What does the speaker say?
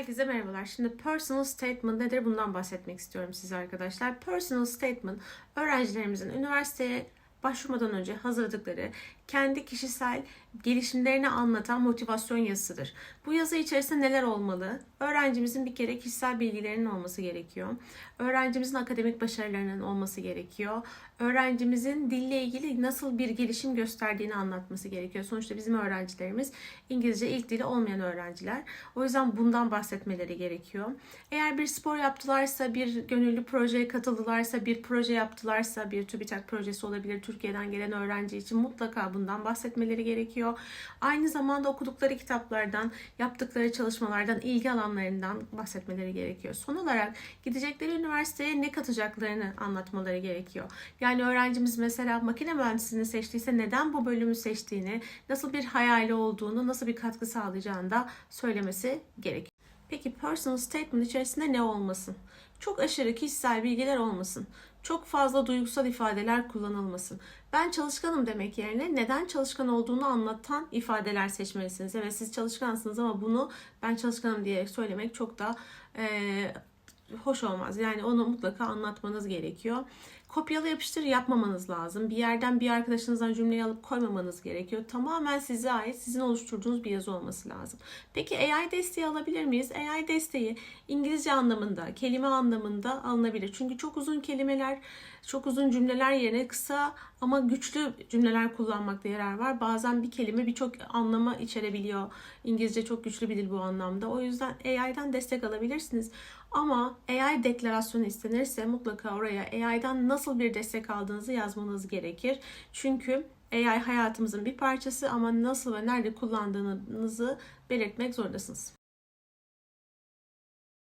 Herkese merhabalar. Şimdi personal statement nedir? Bundan bahsetmek istiyorum size arkadaşlar. Personal statement öğrencilerimizin üniversiteye başvurmadan önce hazırladıkları kendi kişisel gelişimlerini anlatan motivasyon yazısıdır. Bu yazı içerisinde neler olmalı? Öğrencimizin bir kere kişisel bilgilerinin olması gerekiyor. Öğrencimizin akademik başarılarının olması gerekiyor. Öğrencimizin dille ilgili nasıl bir gelişim gösterdiğini anlatması gerekiyor. Sonuçta bizim öğrencilerimiz İngilizce ilk dili olmayan öğrenciler. O yüzden bundan bahsetmeleri gerekiyor. Eğer bir spor yaptılarsa, bir gönüllü projeye katıldılarsa, bir proje yaptılarsa, bir TÜBİTAK projesi olabilir Türkiye'den gelen öğrenci için mutlaka bundan bahsetmeleri gerekiyor. Aynı zamanda okudukları kitaplardan, yaptıkları çalışmalardan, ilgi alanlarından bahsetmeleri gerekiyor. Son olarak gidecekleri üniversiteye ne katacaklarını anlatmaları gerekiyor. Yani öğrencimiz mesela makine mühendisliğini seçtiyse neden bu bölümü seçtiğini, nasıl bir hayali olduğunu, nasıl bir katkı sağlayacağını da söylemesi gerekiyor. Peki personal statement içerisinde ne olmasın? Çok aşırı kişisel bilgiler olmasın. Çok fazla duygusal ifadeler kullanılmasın. Ben çalışkanım demek yerine neden çalışkan olduğunu anlatan ifadeler seçmelisiniz. Evet siz çalışkansınız ama bunu ben çalışkanım diye söylemek çok da eee, hoş olmaz. Yani onu mutlaka anlatmanız gerekiyor. Kopyala yapıştır yapmamanız lazım. Bir yerden bir arkadaşınızdan cümleyi alıp koymamanız gerekiyor. Tamamen size ait, sizin oluşturduğunuz bir yazı olması lazım. Peki AI desteği alabilir miyiz? AI desteği İngilizce anlamında, kelime anlamında alınabilir. Çünkü çok uzun kelimeler, çok uzun cümleler yerine kısa ama güçlü cümleler kullanmakta yarar var. Bazen bir kelime birçok anlama içerebiliyor. İngilizce çok güçlü bir dil bu anlamda. O yüzden AI'dan destek alabilirsiniz. Ama AI deklarasyonu istenirse mutlaka oraya AI'dan nasıl bir destek aldığınızı yazmanız gerekir. Çünkü AI hayatımızın bir parçası ama nasıl ve nerede kullandığınızı belirtmek zorundasınız.